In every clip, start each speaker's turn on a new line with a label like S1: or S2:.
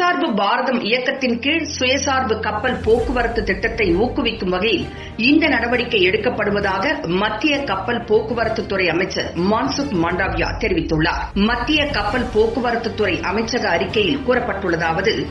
S1: பாரதம் இயக்கத்தின் கீழ் சுயசார்பு கப்பல் போக்குவரத்து திட்டத்தை ஊக்குவிக்கும் வகையில் இந்த நடவடிக்கை எடுக்கப்படுவதாக மத்திய கப்பல் போக்குவரத்து துறை அமைச்சர் மான்சுக் மாண்டாவியா தெரிவித்துள்ளார். மத்திய கப்பல் போக்குவரத்து துறை அமைச்சக அறிக்கையில் கூறப்பட்டுள்ளதாவது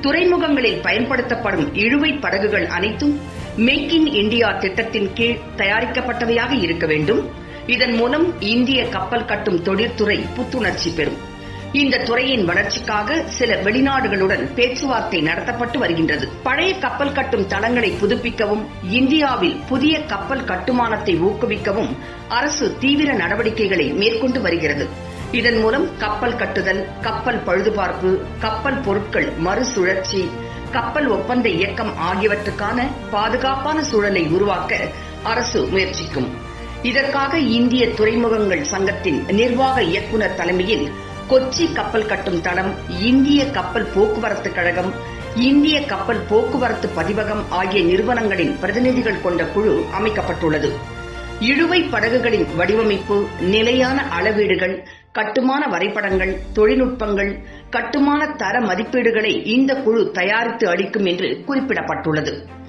S1: துறைமுகங்களில் பயன்படுத்தப்படும் இழுவை படகுகள் அனைத்தும் மேக் இன் இந்தியா திட்டத்தின் கீழ் தயாரிக்கப்பட்டவையாக இருக்க வேண்டும். இதன் மூலம் இந்திய கப்பல் கட்டும் தொழிற்துறை புத்துணர்ச்சி பெறும். இந்த துறையின் வளர்ச்சிக்காக சில வெளிநாடுகளுடன் பேச்சுவார்த்தை நடத்தப்பட்டு வருகின்றது. பழைய கப்பல் கட்டும் தளங்களை புதுப்பிக்கவும் இந்தியாவில் புதிய கப்பல் கட்டுமானத்தை ஊக்குவிக்கவும் அரசு தீவிர நடவடிக்கைகளை மேற்கொண்டு வருகிறது. இதன் மூலம் கப்பல் கட்டுதல் கப்பல் பழுதுபார்ப்பு கப்பல் பொருட்கள் மறுசுழற்சி கப்பல் ஒப்பந்த இயக்கம் ஆகியவற்றுக்கான பாதுகாப்பான சூழலை உருவாக்க அரசு முயற்சிக்கும். இதற்காக இந்திய துறைமுகங்கள் சங்கத்தின் நிர்வாக இயக்குநர் தலைமையில் கொச்சி கப்பல் கட்டும் தளம் இந்திய கப்பல் போக்குவரத்து கழகம் இந்திய கப்பல் போக்குவரத்து பதிவகம் ஆகிய நிறுவனங்களின் பிரதிநிதிகள் கொண்ட குழு அமைக்கப்பட்டுள்ளது. இழுவை படகுகளின் வடிவமைப்பு நிலையான அளவீடுகள் கட்டுமான வரைபடங்கள் தொழில்நுட்பங்கள் கட்டுமான தர மதிப்பீடுகளை இந்த குழு தயாரித்து அளிக்கும் என்று குறிப்பிடப்பட்டுள்ளது.